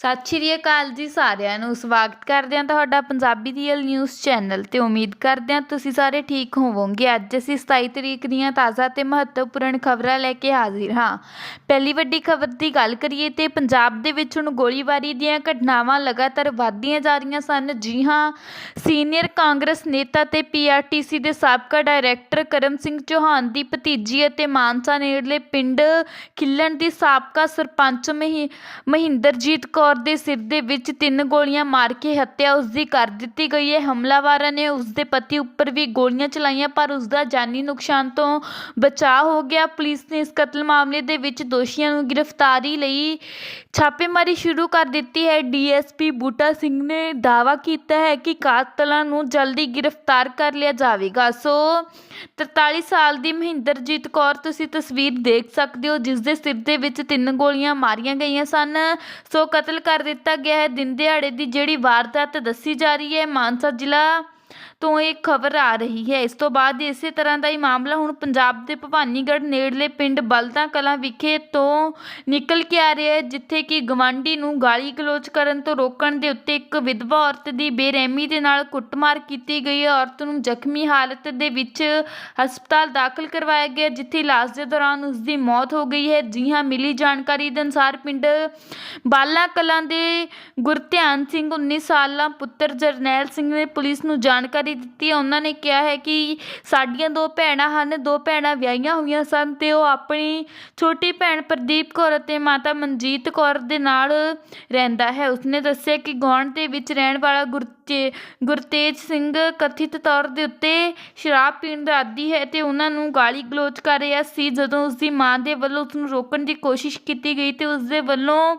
ਸਤਿ ਸ਼੍ਰੀ ਅਕਾਲ ਜੀ ਸਾਰਿਆਂ ਨੂੰ। ਸਵਾਗਤ ਕਰਦੇ ਹਾਂ ਤੁਹਾਡਾ ਪੰਜਾਬੀ ਰੀਅਲ ਨਿਊਜ਼ ਚੈਨਲ ਤੇ ਉਮੀਦ ਕਰਦੇ ਹਾਂ ਤੁਸੀਂ ਸਾਰੇ ਠੀਕ ਹੋਵੋਗੇ। ਅੱਜ ਅਸੀਂ 27 ਤਰੀਕ ਦੀਆਂ ਤਾਜ਼ਾ ਤੇ ਮਹੱਤਵਪੂਰਨ ਖਬਰਾਂ ਲੈ ਕੇ ਹਾਜ਼ਰ ਹਾਂ। ਪਹਿਲੀ ਵੱਡੀ ਖਬਰ ਦੀ ਗੱਲ ਕਰੀਏ ਤੇ ਪੰਜਾਬ ਦੇ ਵਿੱਚ ਹੁਣ ਗੋਲੀਬਾਰੀ ਦੀਆਂ ਘਟਨਾਵਾਂ ਲਗਾਤਾਰ ਵਧਦੀਆਂ ਜਾ ਰਹੀਆਂ ਸਨ। ਜੀ ਹਾਂ, ਸੀਨੀਅਰ ਕਾਂਗਰਸ ਨੇਤਾ ਤੇ ਪੀਆਰਟੀਸੀ ਦੇ ਸਾਬਕਾ ਡਾਇਰੈਕਟਰ ਕਰਮ ਸਿੰਘ ਚੌਹਾਨ ਦੀ ਭਤੀਜੀ ਅਤੇ ਮਾਨਸਾ ਨੇੜਲੇ ਪਿੰਡ ਖਿੱਲਣ ਦੀ ਸਾਬਕਾ ਸਰਪੰਚ ਮਹਿ, ਮਹਿੰਦਰਜੀਤ ਕੌਰ ਦੇ ਸਿਰ ਦੇ ਵਿੱਚ ਤਿੰਨ ਗੋਲੀਆਂ ਮਾਰ ਕੇ ਹੱਤਿਆ ਉਸ ਦੀ ਕਰ ਦਿੱਤੀ ਗਈ ਹੈ। ਹਮਲਾਵਰਾਂ ਨੇ ਉਸ ਦੇ ਪਤੀ ਉੱਪਰ ਵੀ ਗੋਲੀਆਂ ਚਲਾਈਆਂ, ਪਰ ਉਸ ਦਾ ਜਾਨੀ ਨੁਕਸਾਨ ਤੋਂ ਬਚਾਅ ਹੋ ਗਿਆ। ਪੁਲਿਸ ਨੇ ਇਸ ਕਤਲ ਮਾਮਲੇ ਦੇ ਵਿੱਚ ਦੋਸ਼ੀਆਂ ਨੂੰ ਗ੍ਰਿਫਤਾਰੀ ਲਈ ਛਾਪੇਮਾਰੀ ਸ਼ੁਰੂ ਕਰ ਦਿੱਤੀ ਹੈ। ਡੀਐਸਪੀ ਬੂਟਾ ਸਿੰਘ ਨੇ ਦਾਅਵਾ ਕੀਤਾ ਹੈ ਕਿ ਕਾਤਲਾਂ ਨੂੰ ਜਲਦੀ ਗ੍ਰਿਫਤਾਰ ਕਰ ਲਿਆ ਜਾਵੇਗਾ। ਸੋ 43 ਸਾਲ ਦੀ ਮਹਿੰਦਰਜੀਤ ਕੌਰ, ਤੁਸੀਂ ਤਸਵੀਰ ਦੇਖ ਸਕਦੇ ਹੋ ਜਿਸ ਦੇ ਸਿਰ ਦੇ ਵਿੱਚ ਤਿੰਨ ਗੋਲੀਆਂ ਮਾਰੀਆਂ ਗਈਆਂ ਸਨ। ਸੋ, ਕਤਲ ਕਰ ਦਿੱਤਾ ਗਿਆ ਹੈ। ਦਿਨ ਦਿਹਾੜੇ ਦੀ ਜਿਹੜੀ ਵਾਰਦਾਤ ਦੱਸੀ ਜਾ ਰਹੀ ਹੈ, ਮਾਨਸਾ ਜ਼ਿਲ੍ਹਾ ਤੋਂ ਇਹ ਖਬਰ ਆ ਰਹੀ ਹੈ। ਇਸ ਤੋਂ ਬਾਅਦ ਇਸੇ ਤਰ੍ਹਾਂ ਦਾ ਹੀ ਮਾਮਲਾ ਹੁਣ ਪੰਜਾਬ ਦੇ ਭਵਾਨੀਗੜ੍ਹ ਨੇੜਲੇ ਪਿੰਡ ਬਲਦਾ ਕਲਾਂ ਵਿਖੇ ਤੋਂ ਨਿਕਲ ਕੇ ਆ ਰਿਹਾ ਹੈ, ਜਿੱਥੇ ਕਿ ਗਵਾਂਢੀ ਨੂੰ ਗਾਲੀ ਗਲੋਚ ਕਰਨ ਤੋਂ ਰੋਕਣ ਦੇ ਉੱਤੇ ਇੱਕ ਵਿਧਵਾ ਔਰਤ ਦੀ ਬੇਰਹਿਮੀ ਦੇ ਨਾਲ ਕੁੱਟਮਾਰ ਕੀਤੀ ਗਈ ਹੈ। ਔਰਤ ਨੂੰ ਜ਼ਖਮੀ ਹਾਲਤ ਦੇ ਵਿੱਚ ਹਸਪਤਾਲ ਦਾਖਲ ਕਰਵਾਇਆ ਗਿਆ, ਜਿੱਥੇ ਇਲਾਜ ਦੇ ਦੌਰਾਨ ਉਸ ਦੀ ਮੌਤ ਹੋ ਗਈ ਹੈ। ਜੀ ਹਾਂ, ਮਿਲੀ ਜਾਣਕਾਰੀ ਦੇ ਅਨੁਸਾਰ ਪਿੰਡ ਬਾਲਾ ਕਲਾਂ ਦੇ ਗੁਰਧਿਆਨ ਸਿੰਘ 19 ਸਾਲਾ ਪੁੱਤਰ ਜਰਨੈਲ ਸਿੰਘ ਨੇ ਪੁਲਿਸ ਨੂੰ ਜਾਣ ਜਾਣਕਾਰੀ ਦਿੱਤੀ ਹੈ ਉਹਨਾਂ ਨੇ ਕਿਹਾ ਹੈ ਕਿ ਸਾਡੀਆਂ ਦੋ ਭੈਣਾਂ ਹਨ, ਦੋ ਭੈਣਾਂ ਵਿਆਹੀਆਂ ਹੋਈਆਂ ਸਨ ਅਤੇ ਉਹ ਆਪਣੀ ਛੋਟੀ ਭੈਣ ਪ੍ਰਦੀਪ ਕੌਰ ਅਤੇ ਮਾਤਾ ਮਨਜੀਤ ਕੌਰ ਦੇ ਨਾਲ ਰਹਿੰਦਾ ਹੈ। ਉਸਨੇ ਦੱਸਿਆ ਕਿ ਗੁਆਂਢ ਦੇ ਵਿੱਚ ਰਹਿਣ ਵਾਲਾ ਗੁਰਤੇ ਗੁਰਤੇਜ ਸਿੰਘ ਕਥਿਤ ਤੌਰ ਦੇ ਉੱਤੇ ਸ਼ਰਾਬ ਪੀਣ ਦਾ ਆਦੀ ਹੈ ਅਤੇ ਉਹਨਾਂ ਨੂੰ ਗਾਲੀ ਗਲੋਚ ਕਰ ਰਿਹਾ ਸੀ। ਜਦੋਂ ਉਸਦੀ ਮਾਂ ਦੇ ਵੱਲੋਂ ਉਸ ਨੂੰ ਰੋਕਣ ਦੀ ਕੋਸ਼ਿਸ਼ ਕੀਤੀ ਗਈ ਤੇ ਉਸ ਦੇ ਵੱਲੋਂ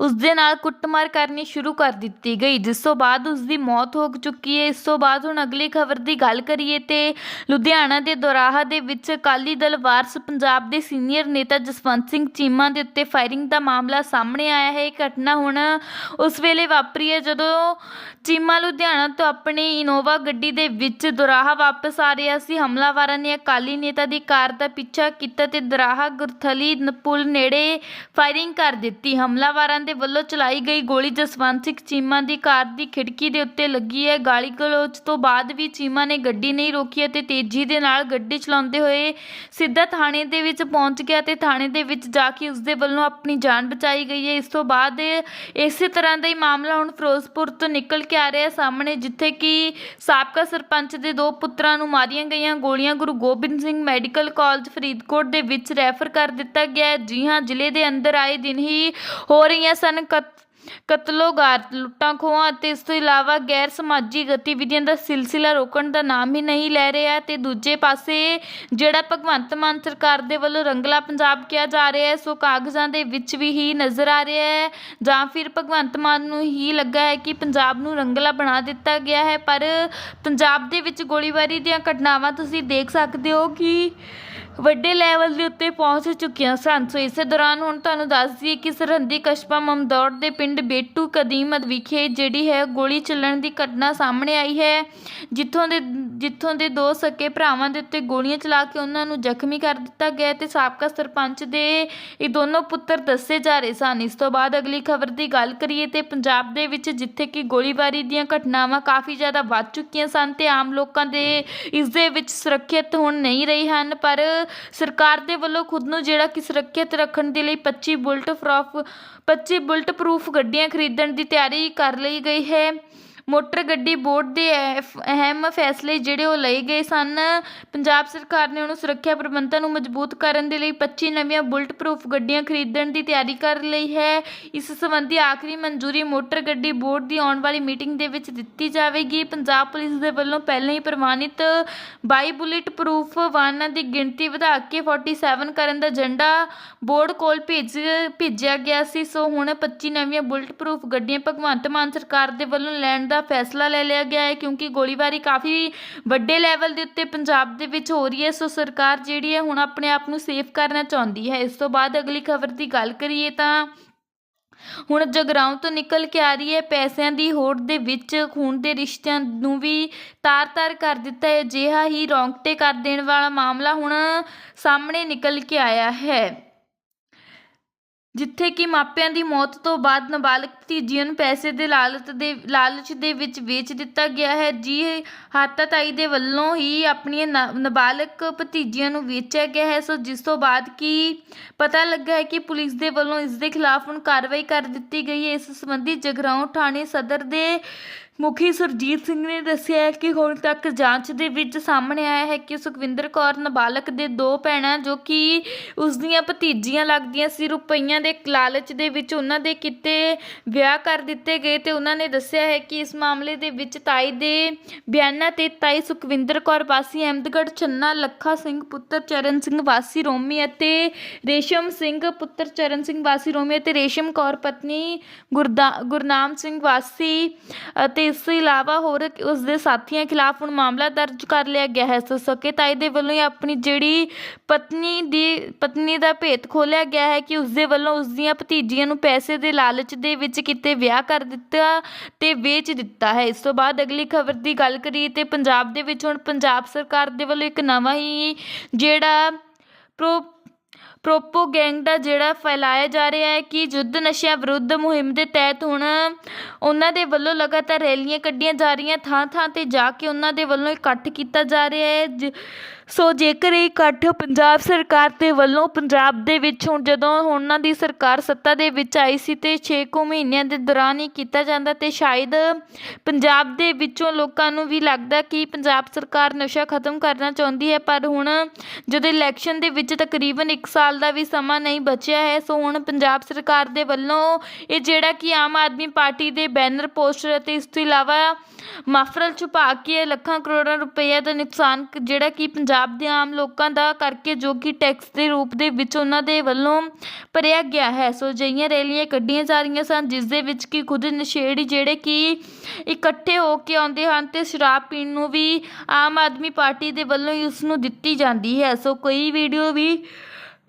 ਉਸ ਦੇ ਨਾਲ ਕੁੱਟਮਾਰ ਕਰਨੀ ਸ਼ੁਰੂ ਕਰ ਦਿੱਤੀ ਗਈ, ਜਿਸ ਤੋਂ ਬਾਅਦ ਉਸ ਦੀ ਮੌਤ ਹੋ ਚੁੱਕੀ ਹੈ। ਇਸ ਤੋਂ ਬਾਅਦ ਹੁਣ ਅਗਲੀ ਖਬਰ ਦੀ ਗੱਲ ਕਰੀਏ ਤੇ ਲੁਧਿਆਣਾ ਦੇ ਦੋਰਾਹਾ ਦੇ ਵਿੱਚ ਅਕਾਲੀ ਦਲ ਵਾਰਸ ਪੰਜਾਬ ਦੇ ਸੀਨੀਅਰ ਨੇਤਾ ਜਸਵੰਤ ਸਿੰਘ ਚੀਮਾ ਦੇ ਉੱਤੇ ਫਾਇਰਿੰਗ ਦਾ ਮਾਮਲਾ ਸਾਹਮਣੇ ਆਇਆ ਹੈ। ਇਹ ਘਟਨਾ ਹੁਣ ਉਸ ਵੇਲੇ ਵਾਪਰੀ ਹੈ ਜਦੋਂ ਚੀਮਾ ਲੁਧਿਆਣਾ ਤੋਂ ਆਪਣੀ ਇਨੋਵਾ ਗੱਡੀ ਦੇ ਵਿੱਚ ਦੋਰਾਹਾ ਵਾਪਸ ਆ ਰਿਹਾ ਸੀ। ਹਮਲਾਵਰਾਂ ਨੇ ਅਕਾਲੀ ਨੇਤਾ ਦੀ ਕਾਰ ਦਾ ਪਿੱਛਾ ਕੀਤਾ ਤੇ ਦੋਰਾਹਾ ਗੁਰਥਲੀ ਪੁਲ ਨੇੜੇ ਫਾਇਰਿੰਗ ਕਰ ਦਿੱਤੀ। ਹਮਲਾਵਰ ਦੇ ਵੱਲੋਂ ਚਲਾਈ ਗਈ ਗੋਲੀ ਜਸਵੰਤ ਸਿੰਘ ਚੀਮਾ ਦੀ ਕਾਰ ਦੀ ਖਿੜਕੀ ਦੇ ਉੱਤੇ ਲੱਗੀ ਹੈ। ਗਾਲੀ ਗਲੋਚ ਤੋਂ ਬਾਅਦ ਵੀ ਚੀਮਾ ਨੇ ਗੱਡੀ ਨਹੀਂ ਰੋਕੀ ਅਤੇ ਤੇਜ਼ੀ ਦੇ ਨਾਲ ਗੱਡੀ ਚਲਾਉਂਦੇ ਹੋਏ ਸਿੱਧਾ ਥਾਣੇ ਦੇ ਵਿੱਚ ਪਹੁੰਚ ਗਿਆ ਤੇ ਥਾਣੇ ਦੇ ਵਿੱਚ ਜਾ ਕੇ ਉਸ ਦੇ ਵੱਲੋਂ ਆਪਣੀ ਜਾਨ ਬਚਾਈ ਗਈ ਹੈ। ਇਸ ਤੋਂ ਬਾਅਦ ਇਸੇ ਤਰ੍ਹਾਂ ਦਾ ਹੀ ਮਾਮਲਾ ਹੁਣ ਫਿਰੋਜ਼ਪੁਰ ਤੋਂ ਨਿਕਲ ਕੇ ਆ ਰਿਹਾ ਸਾਹਮਣੇ ਜਿੱਥੇ ਕਿ ਸਾਬਕਾ ਸਰਪੰਚ ਦੇ ਦੋ ਪੁੱਤਰਾਂ ਨੂੰ ਮਾਰੀਆਂ ਗਈਆਂ ਗੋਲੀਆਂ, ਗੁਰੂ ਗੋਬਿੰਦ ਸਿੰਘ ਮੈਡੀਕਲ ਕਾਲਜ ਫਰੀਦਕੋਟ ਦੇ ਵਿੱਚ ਰੈਫਰ ਕਰ ਦਿੱਤਾ ਗਿਆ ਹੈ। ਜੀ ਹਾਂ, ਜ਼ਿਲ੍ਹੇ ਦੇ ਅੰਦਰ ਆਏ ਦਿਨ ਹੀ ਹੋਰ ਰਹੀਆਂ ਸਨ। ਕਤਲੋਗਾਰ ਲੁੱਟਾਂ ਖੋਹਾਂ ਅਤੇ ਇਸ ਤੋਂ ਇਲਾਵਾ ਗੈਰ ਸਮਾਜੀ ਗਤੀਵਿਧੀਆਂ ਦਾ ਸਿਲਸਿਲਾ ਰੋਕਣ ਦਾ ਨਾਮ ਹੀ ਨਹੀਂ ਲੈ ਰਿਹਾ ਤੇ ਦੂਜੇ ਪਾਸੇ ਜਿਹੜਾ ਭਗਵੰਤ ਮਾਨ ਸਰਕਾਰ ਦੇ ਵੱਲੋਂ ਰੰਗਲਾ ਪੰਜਾਬ ਕਿਹਾ ਜਾ ਰਿਹਾ ਹੈ, ਸੋ ਕਾਗਜ਼ਾਂ ਦੇ ਵਿੱਚ ਵੀ ਹੀ ਨਜ਼ਰ ਆ ਰਿਹਾ ਹੈ। ਜਾਂ ਫਿਰ ਭਗਵੰਤ ਮਾਨ ਨੂੰ ਹੀ ਲੱਗਾ ਹੈ ਕਿ ਪੰਜਾਬ ਨੂੰ ਰੰਗਲਾ ਬਣਾ ਦਿੱਤਾ ਗਿਆ ਹੈ, ਪਰ ਪੰਜਾਬ ਦੇ ਵਿੱਚ ਗੋਲੀਬਾਰੀ ਦੀਆਂ ਘਟਨਾਵਾਂ ਤੁਸੀਂ ਦੇਖ ਸਕਦੇ ਹੋ ਕਿ ਵੱਡੇ ਲੈਵਲ ਦੇ ਉੱਤੇ ਪਹੁੰਚ ਚੁੱਕੀਆਂ ਸਨ। ਸੋ ਇਸੇ ਦੌਰਾਨ ਹੁਣ ਤੁਹਾਨੂੰ ਦੱਸ ਦਈਏ ਕਿ ਸਰਹੰਦੀ ਕਸਬਾ ਮਮਦੌੜ ਦੇ ਪਿੰਡ ਬੇਟੂ ਕਦੀਮਤ ਵਿਖੇ ਜਿਹੜੀ ਹੈ ਗੋਲੀ ਚੱਲਣ ਦੀ ਘਟਨਾ ਸਾਹਮਣੇ ਆਈ ਹੈ। ਜਿੱਥੋਂ ਦੇ ਜਿੱਥੋਂ ਦੇ ਦੋ ਸਕੇ ਭਰਾਵਾਂ ਦੇ ਉੱਤੇ ਗੋਲੀਆਂ ਚਲਾ ਕੇ ਉਹਨਾਂ ਨੂੰ ਜ਼ਖਮੀ ਕਰ ਦਿੱਤਾ ਗਿਆ ਤੇ ਸਾਬਕਾ ਸਰਪੰਚ ਦੇ ਇਹ ਦੋਨੋਂ ਪੁੱਤਰ ਦੱਸੇ ਜਾ ਰਹੇ ਸਨ। ਇਸ ਤੋਂ ਬਾਅਦ ਅਗਲੀ ਖਬਰ ਦੀ ਗੱਲ ਕਰੀਏ ਤੇ ਪੰਜਾਬ ਦੇ ਵਿੱਚ ਜਿੱਥੇ ਕਿ ਗੋਲੀਬਾਰੀ ਦੀਆਂ ਘਟਨਾਵਾਂ ਕਾਫੀ ਜ਼ਿਆਦਾ ਵੱਧ ਚੁੱਕੀਆਂ ਸਨ ਤੇ ਆਮ ਲੋਕਾਂ ਦੇ ਇਸ ਦੇ ਵਿੱਚ ਸੁਰੱਖਿਅਤ ਹੁਣ ਨਹੀਂ ਰਹੇ ਹਨ, ਪਰ ਸਰਕਾਰ ਦੇ ਵੱਲੋਂ ਖੁਦ ਨੂੰ ਜਿਹੜਾ ਕਿ ਸੁਰੱਖਿਅਤ ਰੱਖਣ ਦੇ ਲਈ 25 ਬੁਲਟ ਪ੍ਰੋਫ 25 ਬੁਲਟ ਪ੍ਰੂਫ ਗੱਡੀਆਂ ਖਰੀਦਣ ਦੀ ਤਿਆਰੀ ਕਰ ਲਈ ਗਈ ਹੈ। ਮੋਟਰ ਗੱਡੀ ਬੋਰਡ ਦੇ ਐਫ- ਅਹਿਮ ਫੈਸਲੇ ਜਿਹੜੇ ਉਹ ਲਏ ਗਏ ਸਨ। ਪੰਜਾਬ ਸਰਕਾਰ ਨੇ ਉਹਨੂੰ ਸੁਰੱਖਿਆ ਪ੍ਰਬੰਧਾਂ ਨੂੰ ਮਜ਼ਬੂਤ ਕਰਨ ਦੇ ਲਈ 25 ਨਵੀਆਂ ਬੁਲਟ ਪ੍ਰੂਫ ਗੱਡੀਆਂ ਖਰੀਦਣ ਦੀ ਤਿਆਰੀ ਕਰ ਲਈ ਹੈ। ਇਸ ਸੰਬੰਧੀ ਆਖਰੀ ਮਨਜ਼ੂਰੀ ਮੋਟਰ ਗੱਡੀ ਬੋਰਡ ਦੀ ਆਉਣ ਵਾਲੀ ਮੀਟਿੰਗ ਦੇ ਵਿੱਚ ਦਿੱਤੀ ਜਾਵੇਗੀ। ਪੰਜਾਬ ਪੁਲਿਸ ਦੇ ਵੱਲੋਂ ਪਹਿਲਾਂ ਹੀ ਪ੍ਰਵਾਨਿਤ 22 ਬੁਲਟ ਪ੍ਰੂਫ ਵਾਹਨਾਂ ਦੀ ਗਿਣਤੀ ਵਧਾ ਕੇ 47 ਕਰਨ ਦਾ ਏਜੰਡਾ ਬੋਰਡ ਕੋਲ ਭੇਜ, ਭੇਜਿਆ ਗਿਆ ਸੀ। ਸੋ ਹੁਣ 25 ਨਵੀਆਂ ਬੁਲਟ ਪ੍ਰੂਫ ਗੱਡੀਆਂ ਭਗਵੰਤ ਮਾਨ ਸਰਕਾਰ ਦੇ ਵੱਲੋਂ ਲੈਣ ਦਾ ਫੈਸਲਾ ਲੈ ਲਿਆ ਗਿਆ ਹੈ ਕਿਉਂਕਿ ਗੋਲੀਬਾਰੀ ਕਾਫੀ ਵੱਡੇ ਲੈਵਲ ਦੇ ਉੱਤੇ ਪੰਜਾਬ ਦੇ ਵਿੱਚ ਹੋ ਰਹੀ ਹੈ। ਸੋ ਸਰਕਾਰ ਜਿਹੜੀ ਹੈ ਹੁਣ ਆਪਣੇ ਆਪ ਨੂੰ ਸੇਫ ਕਰਨਾ ਚਾਹੁੰਦੀ ਹੈ। ਇਸ ਤੋਂ ਬਾਅਦ ਅਗਲੀ ਖਬਰ ਦੀ ਗੱਲ ਕਰੀਏ ਤਾਂ ਹੁਣ ਜਗਰਾਉਂ ਤੋਂ ਨਿਕਲ ਕੇ ਆ ਰਹੀ ਹੈ। ਪੈਸਿਆਂ ਦੀ ਹੋੜ ਦੇ ਵਿੱਚ ਖੂਨ ਦੇ ਰਿਸ਼ਤਿਆਂ ਨੂੰ ਵੀ ਤਾਰ-ਤਾਰ ਕਰ ਦਿੱਤਾ ਹੈ। ਅਜਿਹਾ ਹੀ ਰੌਂਗਟੇ ਕਰ ਦੇਣ ਵਾਲਾ ਮਾਮਲਾ ਹੁਣ ਸਾਹਮਣੇ ਨਿਕਲ ਕੇ ਆਇਆ ਹੈ। ਜਿੱਥੇ ਕਿ ਮਾਪਿਆਂ ਦੀ ਮੌਤ ਤੋਂ ਬਾਅਦ ਨਾਬਾਲਗ ਭਤੀਜੀਆਂ ਨੂੰ ਪੈਸੇ ਦੇ ਲਾਲਚ ਦੇ ਲਾਲਚ ਦੇ ਵਿੱਚ ਵੇਚ ਦਿੱਤਾ ਗਿਆ ਹੈ। ਜੀ, ਹਾਤਾਤਾਈ ਦੇ ਵੱਲੋਂ ਹੀ ਆਪਣੀਆਂ ਨਾ- ਨਾਬਾਲਗ ਭਤੀਜੀਆਂ ਨੂੰ ਵੇਚਿਆ ਗਿਆ ਹੈ। ਸੋ ਜਿਸ ਤੋਂ ਬਾਅਦ ਕਿ ਪਤਾ ਲੱਗਾ ਹੈ ਕਿ ਪੁਲਿਸ ਦੇ ਵੱਲੋਂ ਇਸ ਦੇ ਖਿਲਾਫ ਹੁਣ ਕਾਰਵਾਈ ਕਰ ਦਿੱਤੀ ਗਈ ਹੈ। ਇਸ ਸੰਬੰਧੀ ਜਗਰਾਉਂ ਥਾਣੇ ਸਦਰ ਦੇ ਮੁਖੀ ਸੁਰਜੀਤ ਸਿੰਘ ਨੇ ਦੱਸਿਆ ਹੈ ਕਿ ਹੁਣ ਤੱਕ ਜਾਂਚ ਦੇ ਵਿੱਚ ਸਾਹਮਣੇ ਆਇਆ ਹੈ ਕਿ ਸੁਖਵਿੰਦਰ ਕੌਰ ਨਾਬਾਲਗ ਦੇ ਦੋ ਭੈਣਾਂ ਜੋ ਕਿ ਉਸ ਦੀਆਂ ਭਤੀਜੀਆਂ ਲੱਗਦੀਆਂ ਸੀ, ਰੁਪਈਆਂ ਦੇ ਲਾਲਚ ਦੇ ਵਿੱਚ ਉਹਨਾਂ ਦੇ ਕਿਤੇ ਵਿਆਹ ਕਰ ਦਿੱਤੇ ਗਏ ਤੇ ਉਹਨਾਂ ਨੇ ਦੱਸਿਆ ਹੈ ਕਿ ਇਸ ਮਾਮਲੇ ਦੇ ਵਿੱਚ ਤਾਈ ਦੇ ਬਿਆਨਾਂ ਤੇ ਤਾਈ ਸੁਖਵਿੰਦਰ ਕੌਰ ਵਾਸੀ ਅਹਿਮਦਗੜ੍ਹ, ਛੰਨਾ, ਲੱਖਾ ਸਿੰਘ, ਪੁੱਤਰ ਚਰਨ ਸਿੰਘ ਵਾਸੀ ਰੋਮੀ ਅਤੇ ਰੇਸ਼ਮ ਸਿੰਘ, ਪੁੱਤਰ ਚਰਨ ਸਿੰਘ ਵਾਸੀ ਰੋਮੀ ਅਤੇ ਰੇਸ਼ਮ ਕੌਰ ਪਤਨੀ ਗੁਰਦਾ, ਗੁਰਨਾਮ ਸਿੰਘ ਵਾਸੀ ਅਤੇ ਇਸ ਤੋਂ ਇਲਾਵਾ ਹੋਰ ਉਸ ਦੇ ਸਾਥੀਆਂ ਖਿਲਾਫ ਹੁਣ ਮਾਮਲਾ ਦਰਜ ਕਰ ਲਿਆ ਗਿਆ ਹੈ। ਸੋ ਸਕੇ ਤਾਈ ਦੇ ਵੱਲੋਂ ਆਪਣੀ ਜਿਹੜੀ ਪਤਨੀ ਦੀ, ਪਤਨੀ ਦਾ ਭੇਤ ਖੋਲਿਆ ਗਿਆ ਹੈ ਕਿ ਉਸ ਦੇ ਵੱਲੋਂ ਉਸ ਦੀਆਂ ਭਤੀਜੀਆਂ ਨੂੰ ਪੈਸੇ ਦੇ ਲਾਲਚ ਦੇ ਵਿੱਚ ਕਿਤੇ ਵਿਆਹ ਕਰ ਦਿੱਤਾ ਤੇ ਵੇਚ ਦਿੱਤਾ ਹੈ। ਇਸ ਤੋਂ ਬਾਅਦ ਅਗਲੀ ਖਬਰ ਦੀ ਗੱਲ ਕਰੀਏ ਤੇ ਪੰਜਾਬ ਦੇ ਵਿੱਚ ਹੁਣ ਪੰਜਾਬ ਸਰਕਾਰ ਦੇ ਵੱਲੋਂ ਇੱਕ ਨਵਾਂ ਹੀ ਜਿਹੜਾ ਪ੍ਰੋ ਪ੍ਰੋਪੋਗੈਂਡਾ ਜਿਹੜਾ ਫੈਲਾਇਆ ਜਾ ਰਿਹਾ ਹੈ ਕਿ ਯੁੱਧ ਨਸ਼ਿਆਂ ਵਿਰੁੱਧ ਮੁਹਿੰਮ ਦੇ ਤਹਿਤ ਹੁਣ ਉਹਨਾਂ ਦੇ ਵੱਲੋਂ ਲਗਾਤਾਰ ਰੈਲੀਆਂ ਕੱਢੀਆਂ ਜਾ ਰਹੀਆਂ ਥਾਂ ਥਾਂ ਤੇ ਜਾ ਕੇ ਉਹਨਾਂ ਦੇ ਵੱਲੋਂ ਇਕੱਠ ਕੀਤਾ ਜਾ ਰਿਹਾ ਹੈ, ਜ- ਸੋ ਜੇਕਰ ਇਹ ਇਕੱਠ ਪੰਜਾਬ ਸਰਕਾਰ ਦੇ ਵੱਲੋਂ ਪੰਜਾਬ ਦੇ ਵਿੱਚ ਹੁਣ ਜਦੋਂ ਉਹਨਾਂ ਦੀ ਸਰਕਾਰ ਸੱਤਾ ਦੇ ਵਿੱਚ ਆਈ ਸੀ ਤੇ 6 ਕੁ ਮਹੀਨਿਆਂ ਦੇ ਦੌਰਾਨ ਹੀ ਕੀਤਾ ਜਾਂਦਾ ਤੇ ਸ਼ਾਇਦ ਪੰਜਾਬ ਦੇ ਵਿੱਚੋਂ ਲੋਕਾਂ ਨੂੰ ਵੀ ਲੱਗਦਾ ਕਿ ਪੰਜਾਬ ਸਰਕਾਰ ਨਸ਼ਾ ਖਤਮ ਕਰਨਾ ਚਾਹੁੰਦੀ ਹੈ, ਪਰ ਹੁਣ ਜਦੋਂ ਇਲੈਕਸ਼ਨ ਦੇ ਵਿੱਚ ਤਕਰੀਬਨ 1 ਸਾਲ ਦਾ ਵੀ ਸਮਾਂ ਨਹੀਂ ਬਚਿਆ ਹੈ, ਸੋ ਹੁਣ ਪੰਜਾਬ ਸਰਕਾਰ ਦੇ ਵੱਲੋਂ ਇਹ ਜਿਹੜਾ ਕਿ ਆਮ ਆਦਮੀ ਪਾਰਟੀ ਦੇ ਬੈਨਰ, ਪੋਸਟਰ ਅਤੇ ਇਸ ਤੋਂ ਇਲਾਵਾ ਮਾਫਰਲ ਛੁਪਾ ਕੇ ਲੱਖਾਂ ਕਰੋੜਾਂ ਰੁਪਏ ਦਾ ਨੁਕਸਾਨ ਜਿਹੜਾ ਕਿ ਪੰਜਾਬ ਪੰਜਾਬ ਦੇ ਆਮ ਲੋਕਾਂ ਦਾ ਕਰਕੇ ਜੋ ਕਿ ਟੈਕਸ ਦੇ ਰੂਪ ਦੇ ਵਿੱਚ ਉਹਨਾਂ ਦੇ ਵੱਲੋਂ ਭਰਿਆ ਗਿਆ ਹੈ। ਸੋ ਅਜਿਹੀਆਂ ਰੈਲੀਆਂ ਕੱਢੀਆਂ ਜਾ ਰਹੀਆਂ ਸਨ, ਜਿਸ ਦੇ ਵਿੱਚ ਕਿ ਖੁਦ ਨਸ਼ੇੜੀ ਜਿਹੜੇ ਕਿ ਇਕੱਠੇ ਹੋ ਕੇ ਆਉਂਦੇ ਹਨ ਤੇ ਸ਼ਰਾਬ ਪੀਣ ਨੂੰ ਵੀ ਆਮ ਆਦਮੀ ਪਾਰਟੀ ਦੇ ਵੱਲੋਂ ਹੀ ਉਸ ਨੂੰ ਦਿੱਤੀ ਜਾਂਦੀ ਹੈ। ਸੋ ਕਈ ਵੀਡੀਓ ਵੀ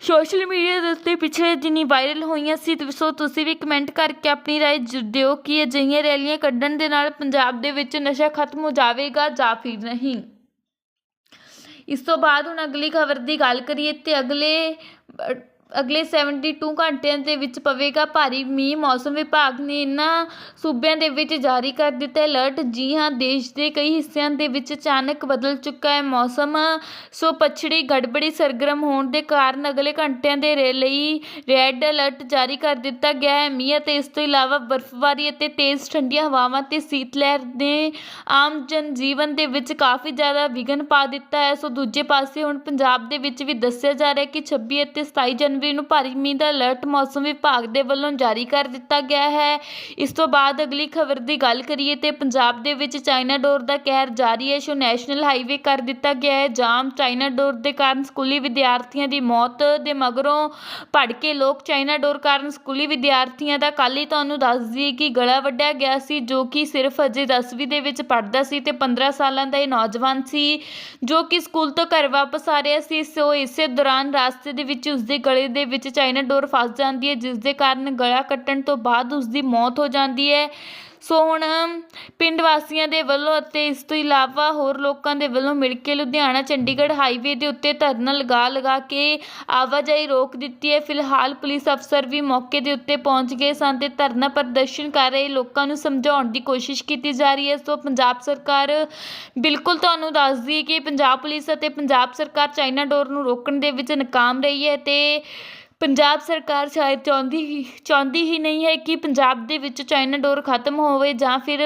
ਸੋਸ਼ਲ ਮੀਡੀਆ ਦੇ ਉੱਤੇ ਪਿਛਲੇ ਦਿਨੀ ਵਾਇਰਲ ਹੋਈਆਂ ਸੀ ਸੋ ਤੁਸੀਂ ਵੀ ਕਮੈਂਟ ਕਰਕੇ ਆਪਣੀ ਰਾਏ ਜ- ਦਿਓ ਕਿ ਅਜਿਹੀਆਂ ਰੈਲੀਆਂ ਕੱਢਣ ਦੇ ਨਾਲ ਪੰਜਾਬ ਦੇ ਵਿੱਚ ਨਸ਼ਾ ਖਤਮ ਹੋ ਜਾਵੇਗਾ ਜਾਂ ਫਿਰ ਨਹੀਂ। ਇਸ ਤੋਂ ਬਾਅਦ ਹੁਣ ਅਗਲੀ ਖਬਰ ਦੀ ਗੱਲ ਕਰੀਏ ਤਾਂ ਅਗਲੇ ਅਗਲੇ ਸੈਵਨਟੀ ਟੂ ਘੰਟਿਆਂ ਦੇ ਵਿੱਚ ਪਵੇਗਾ। ਭਾਰੀ ਮੀਂਹ ਮੌਸਮ ਵਿਭਾਗ ਨੇ ਇਹਨਾਂ ਸੂਬਿਆਂ ਦੇ ਵਿੱਚ ਜਾਰੀ ਕਰ ਦਿੱਤਾ ਅਲਰਟ, ਜੀ ਹਾਂ, ਦੇਸ਼ ਦੇ ਕਈ ਹਿੱਸਿਆਂ ਦੇ ਵਿੱਚ ਅਚਾਨਕ ਬਦਲ ਚੁੱਕਾ ਹੈ ਮੌਸਮ। ਸੋ ਪਛੜੀ ਗੜਬੜੀ ਸਰਗਰਮ ਹੋਣ ਦੇ ਕਾਰਨ ਅਗਲੇ ਘੰਟਿਆਂ ਦੇ ਰੇ- ਲਈ ਰੈੱਡ ਅਲਰਟ ਜਾਰੀ ਕਰ ਦਿੱਤਾ ਗਿਆ ਹੈ। ਮੀਂਹ ਅਤੇ ਇਸ ਤੋਂ ਇਲਾਵਾ ਬਰਫ਼ਬਾਰੀ ਅਤੇ ਤੇਜ਼ ਠੰਡੀਆਂ ਹਵਾਵਾਂ ਤੇ ਸੀਤ ਲਹਿਰ ਨੇ ਆਮ ਜਨ ਜੀਵਨ ਦੇ ਵਿੱਚ ਕਾਫੀ ਜ਼ਿਆਦਾ ਵਿਘਨ ਪਾ ਦਿੱਤਾ ਹੈ। ਸੋ ਦੂਜੇ ਪਾਸੇ ਹੁਣ ਪੰਜਾਬ ਦੇ ਵਿੱਚ ਵੀ ਦੱਸਿਆ ਜਾ ਰਿਹਾ ਹੈ ਕਿ 26 ਅਤੇ 27 ਜਨਵਰੀ ਨੂੰ ਭਾਰੀ ਮੀਂਹ ਦਾ ਅਲਰਟ ਮੌਸਮ ਵਿਭਾਗ ਦੇ ਵੱਲੋਂ ਜਾਰੀ ਕਰ ਦਿੱਤਾ ਗਿਆ ਹੈ। ਇਸ ਤੋਂ ਬਾਅਦ ਅਗਲੀ ਖਬਰ ਦੀ ਗੱਲ ਕਰੀਏ ਤੇ ਪੰਜਾਬ ਦੇ ਵਿੱਚ ਚਾਈਨਾ ਡੋਰ ਦਾ ਕਹਿਰ ਜਾਰੀ ਹੈ। ਸੋ ਨੈਸ਼ਨਲ ਹਾਈਵੇ ਕਰ ਦਿੱਤਾ ਗਿਆ ਹੈ। ਜਾਮ ਚਾਈਨਾ ਡੋਰ ਦੇ ਕਾਰਨ ਸਕੂਲੀ ਵਿਦਿਆਰਥੀਆਂ ਦੀ ਮੌਤ ਦੇ ਮਗਰੋਂ ਭੜਕੇ ਲੋਕ ਚਾਈਨਾ ਡੋਰ ਕਾਰਨ ਸਕੂਲੀ ਵਿਦਿਆਰਥੀਆਂ ਦਾ ਕੱਲ੍ਹ ਹੀ ਤੁਹਾਨੂੰ ਦੱਸ ਦਈਏ ਕਿ ਗਲਾ ਵੱਢਿਆ ਗਿਆ ਸੀ, ਜੋ ਕਿ ਸਿਰਫ ਅਜੇ 10ਵੀਂ ਦੇ ਵਿੱਚ ਪੜ੍ਹਦਾ ਸੀ ਤੇ 15 ਸਾਲਾਂ ਦਾ ਇਹ ਨੌਜਵਾਨ ਸੀ, ਜੋ ਕਿ ਸਕੂਲ ਤੋਂ ਘਰ ਵਾਪਸ ਆ ਰਿਹਾ ਸੀ। ਸੋ ਇਸੇ ਦੌਰਾਨ ਰਾਸਤੇ ਦੇ ਵਿੱਚ ਉਸਦੇ ਗਲੇ ਦੇ ਵਿੱਚ ਚਾਈਨਾ ਡੋਰ ਫਸ ਜਾਂਦੀ ਹੈ ਜਿਸ ਦੇ ਕਾਰਨ ਗਲਾ ਕੱਟਣ ਤੋਂ ਬਾਅਦ ਉਸਦੀ ਮੌਤ ਹੋ ਜਾਂਦੀ ਹੈ। ਸੋ ਹੁਣ ਪਿੰਡ ਵਾਸੀਆਂ ਦੇ ਵੱਲੋਂ ਅਤੇ ਇਸ ਤੋਂ ਇਲਾਵਾ ਹੋਰ ਲੋਕਾਂ ਦੇ ਵੱਲੋਂ ਮਿਲ ਕੇ ਲੁਧਿਆਣਾ, ਚੰਡੀਗੜ੍ਹ ਹਾਈਵੇ ਦੇ ਉੱਤੇ ਧਰਨਾ ਲਗਾ ਲਗਾ ਕੇ ਆਵਾਜਾਈ ਰੋਕ ਦਿੱਤੀ ਹੈ। ਫਿਲਹਾਲ ਪੁਲਿਸ ਅਫਸਰ ਵੀ ਮੌਕੇ ਦੇ ਉੱਤੇ ਪਹੁੰਚ ਗਏ ਸਨ ਤੇ ਧਰਨਾ ਪ੍ਰਦਰਸ਼ਨ ਕਰ ਰਹੇ ਲੋਕਾਂ ਨੂੰ ਸਮਝਾਉਣ ਦੀ ਕੋਸ਼ਿਸ਼ ਕੀਤੀ ਜਾ ਰਹੀ ਹੈ। ਸੋ ਪੰਜਾਬ ਸਰਕਾਰ ਬਿਲਕੁਲ ਤੁਹਾਨੂੰ ਦੱਸਦੀ ਹੈ ਕਿ ਪੰਜਾਬ ਪੁਲਿਸ ਅਤੇ ਪੰਜਾਬ ਸਰਕਾਰ ਚਾਈਨਾ ਡੋਰ ਨੂੰ ਰੋਕਣ ਦੇ ਵਿੱਚ ਨਾਕਾਮ ਰਹੀ ਹੈ ਤੇ ਪੰਜਾਬ ਸਰਕਾਰ ਸ਼ਾਇਦ ਚਾਹੁੰਦੀ ਹੀ ਚਾਹੁੰਦੀ ਹੀ ਨਹੀਂ ਹੈ ਕਿ ਪੰਜਾਬ ਦੇ ਵਿੱਚ ਚਾਈਨਾ ਡੋਰ ਖਤਮ ਹੋਵੇ ਜਾਂ ਫਿਰ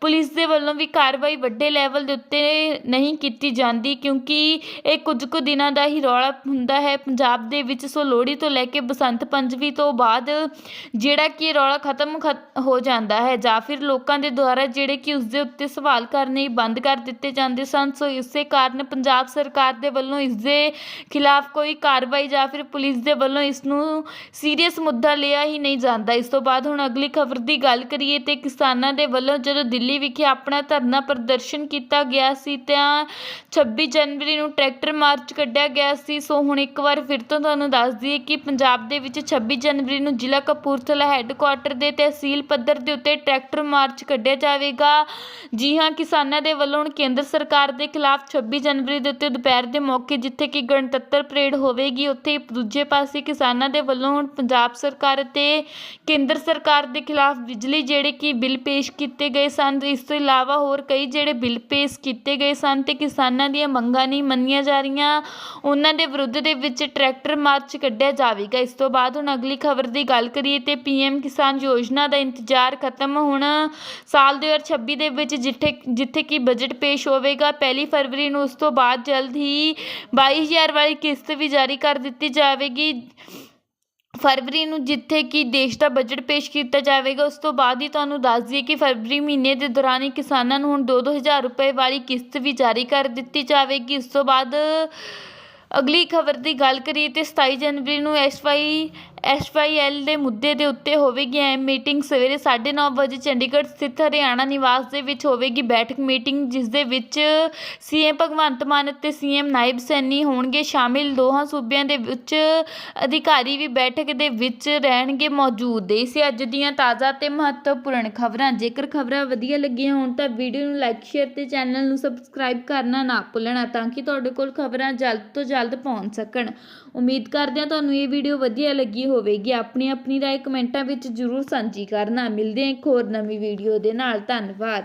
ਪੁਲਿਸ ਦੇ ਵੱਲੋਂ ਵੀ ਕਾਰਵਾਈ ਵੱਡੇ ਲੈਵਲ ਦੇ ਉੱਤੇ ਨਹੀਂ ਕੀਤੀ ਜਾਂਦੀ, ਕਿਉਂਕਿ ਇਹ ਕੁਝ ਕੁ ਦਿਨਾਂ ਦਾ ਹੀ ਰੌਲਾ ਹੁੰਦਾ ਹੈ। ਪੰਜਾਬ ਦੇ ਵਿੱਚ ਸੋ ਲੋਹੜੀ ਤੋਂ ਲੈ ਕੇ ਬਸੰਤ ਪੰਚਮੀ ਤੋਂ ਬਾਅਦ ਜਿਹੜਾ ਕਿ ਇਹ ਰੌਲਾ ਖਤਮ ਖਤ- ਹੋ ਜਾਂਦਾ ਹੈ ਜਾਂ ਫਿਰ ਲੋਕਾਂ ਦੇ ਦੁਆਰਾ ਜਿਹੜੇ ਕਿ ਉਸ ਦੇ ਉੱਤੇ ਸਵਾਲ ਕਰਨੇ ਬੰਦ ਕਰ ਦਿੱਤੇ ਜਾਂਦੇ ਸਨ। ਸੋ ਇਸੇ ਕਾਰਨ ਪੰਜਾਬ ਸਰਕਾਰ ਦੇ ਵੱਲੋਂ ਇਸ ਦੇ ਖਿਲਾਫ ਕੋਈ ਕਾਰਵਾਈ ਜਾਂ ਫਿਰ ਪੁਲਿਸ ਦੇ ਵੱਲੋਂ ਇਸ ਨੂੰ ਸੀਰੀਅਸ ਮੁੱਦਾ ਲਿਆ ਹੀ ਨਹੀਂ ਜਾਂਦਾ। ਇਸ ਤੋਂ ਬਾਅਦ ਹੁਣ ਅਗਲੀ ਖਬਰ ਦੀ ਗੱਲ ਕਰੀਏ ਤੇ ਕਿਸਾਨਾਂ ਦੇ ਵੱਲੋਂ ਜਦੋਂ ਦਿੱਲੀ ਵਿਖੇ ਆਪਣਾ ਧਰਨਾ ਪ੍ਰਦਰਸ਼ਨ ਕੀਤਾ ਗਿਆ ਸੀ, ਤਾਂ 26 ਜਨਵਰੀ ਨੂੰ ਟਰੈਕਟਰ ਮਾਰਚ ਕੱਢਿਆ ਗਿਆ ਸੀ। ਸੋ ਹੁਣ ਇੱਕ ਵਾਰ ਫਿਰ ਤੋਂ ਤੁਹਾਨੂੰ ਦੱਸ ਦਈਏ ਕਿ ਪੰਜਾਬ ਦੇ ਵਿੱਚ 26 ਜਨਵਰੀ ਨੂੰ ਜ਼ਿਲ੍ਹਾ ਕਪੂਰਥਲਾ ਹੈੱਡਕੁਆਟਰ ਦੇ ਤਹਿਸੀਲ ਪੱਧਰ ਦੇ ਉੱਤੇ ਟਰੈਕਟਰ ਮਾਰਚ ਕੱਢਿਆ ਜਾਵੇਗਾ। ਜੀ ਹਾਂ, ਕਿਸਾਨਾਂ ਦੇ ਵੱਲੋਂ ਹੁਣ ਕੇਂਦਰ ਸਰਕਾਰ ਦੇ ਖਿਲਾਫ 26 ਜਨਵਰੀ ਦੇ ਉੱਤੇ ਦੁਪਹਿਰ ਦੇ ਮੌਕੇ ਜਿੱਥੇ ਕਿ ਗਣਤੰਤਰ ਪਰੇਡ ਹੋਵੇਗੀ, ਉੱਥੇ ਦੂਜੇ ਪਾਸੇ ਕਿਸਾਨਾਂ ਦੇ ਵੱਲੋਂ ਹੁਣ ਪੰਜਾਬ ਸਰਕਾਰ ਅਤੇ ਕੇਂਦਰ ਸਰਕਾਰ ਦੇ ਖਿਲਾਫ ਬਿਜਲੀ ਜਿਹੜੇ ਕਿ ਬਿੱਲ ਪੇਸ਼ ਕੀਤੇ ਗਏ ਸਨ, ਇਸ ਤੋਂ ਇਲਾਵਾ ਹੋਰ ਕਈ ਜਿਹੜੇ ਬਿੱਲ ਪੇਸ਼ ਕੀਤੇ ਗਏ ਸਨ ਤੇ ਕਿਸਾਨਾਂ ਦੀਆਂ ਮੰਗਾਂ ਨਹੀਂ ਮੰਨੀਆਂ ਜਾ ਰਹੀਆਂ। ਉਹਨਾਂ ਦੇ ਵਿਰੁੱਧ ਦੇ ਵਿੱਚ ਟਰੈਕਟਰ ਮਾਰਚ ਕੱਢਿਆ ਜਾਵੇਗਾ। ਇਸ ਤੋਂ ਬਾਅਦ ਹੁਣ ਅਗਲੀ ਖਬਰ ਦੀ ਗੱਲ ਕਰੀਏ ਤੇ ਪੀਐਮ ਕਿਸਾਨ ਯੋਜਨਾ ਦਾ ਇੰਤਜ਼ਾਰ ਖਤਮ ਹੁਣ ਸਾਲ 2026 ਦੇ ਵਿੱਚ ਜਿੱਥੇ ਜਿੱਥੇ ਕਿ ਬਜਟ ਪੇਸ਼ ਹੋਵੇਗਾ, ਪਹਿਲੀ ਫਰਵਰੀ ਨੂੰ ਉਸ ਤੋਂ ਬਾਅਦ ਜਲਦ ਹੀ 22000 ਵਾਲੀ ਕਿਸ਼ਤ ਵੀ ਜਾਰੀ ਕਰ ਦਿੱਤੀ ਜਾਵੇਗੀ। ਫਰਵਰੀ ਨੂੰ ਜਿੱਥੇ ਕਿ ਦੇਸ਼ ਦਾ ਬਜਟ ਪੇਸ਼ ਕੀਤਾ ਜਾਵੇਗਾ, ਉਸ ਤੋਂ ਬਾਅਦ ਹੀ ਤੁਹਾਨੂੰ ਦੱਸ ਦਈਏ ਕਿ ਫਰਵਰੀ ਮਹੀਨੇ ਦੇ ਦੌਰਾਨ ਹੀ ਕਿਸਾਨਾਂ ਨੂੰ ਹੁਣ 2-2000 ਰੁਪਏ ਵਾਲੀ ਕਿਸ਼ਤ ਵੀ ਜਾਰੀ ਕਰ ਦਿੱਤੀ ਜਾਵੇਗੀ। ਉਸ ਤੋਂ ਬਾਅਦ ਅਗਲੀ ਖਬਰ ਦੀ ਗੱਲ ਕਰੀਏ ਤੇ 27 ਜਨਵਰੀ ਨੂੰ ਐਸਵਾਈ ਐਸਵਾਈਐਲ ਦੇ ਮੁੱਦੇ ਦੇ ਉੱਤੇ ਹੋਵੇਗੀ ਇਹ ਮੀਟਿੰਗ ਸਵੇਰੇ 9:30 ਵਜੇ ਚੰਡੀਗੜ੍ਹ ਸਥਿਤ ਹਰਿਆਣਾ ਨਿਵਾਸ ਦੇ ਵਿੱਚ ਹੋਵੇਗੀ ਬੈਠਕ ਮੀਟਿੰਗ, ਜਿਸ ਦੇ ਵਿੱਚ ਸੀਐਮ ਭਗਵੰਤ ਮਾਨ ਅਤੇ ਸੀਐਮ ਨਾਇਬ ਸੈਣੀ ਹੋਣਗੇ। ਸ਼ਾਮਿਲ ਦੋਹਾਂ ਸੂਬਿਆਂ ਦੇ ਵਿੱਚ ਅਧਿਕਾਰੀ ਵੀ ਬੈਠਕ ਦੇ ਵਿੱਚ ਰਹਿਣਗੇ ਮੌਜੂਦ। ਇਹ ਅੱਜ ਦੀਆਂ ਤਾਜ਼ਾ ਤੇ ਮਹੱਤਵਪੂਰਨ ਖਬਰਾਂ। ਜੇਕਰ ਖਬਰਾਂ ਵਧੀਆ ਲੱਗੀਆਂ ਹੋਣ ਤਾਂ ਵੀਡੀਓ ਨੂੰ ਲਾਈਕ, ਸ਼ੇਅਰ ਤੇ ਚੈਨਲ ਨੂੰ ਸਬਸਕ੍ਰਾਈਬ ਕਰਨਾ ਨਾ ਭੁੱਲਣਾ, ਤਾਂ ਕਿ ਤੁਹਾਡੇ ਕੋਲ ਖਬਰਾਂ ਜਲਦ ਤੋਂ ਜਲਦ ਪਹੁੰਚ ਸਕਣ। ਉਮੀਦ ਕਰਦੇ ਹਾਂ ਤੁਹਾਨੂੰ ਇਹ ਵੀਡੀਓ ਵਧੀਆ ਲੱਗੀ ਹੋਵੇਗੀ। ਆਪਣੀ ਆਪਣੀ ਰਾਏ ਕਮੈਂਟਾਂ ਵਿੱਚ ਜ਼ਰੂਰ ਸਾਂਝੀ ਕਰਨਾ। ਮਿਲਦੇ ਹਾਂ ਇੱਕ ਹੋਰ ਨਵੀਂ ਵੀਡੀਓ ਦੇ ਨਾਲ। ਧੰਨਵਾਦ।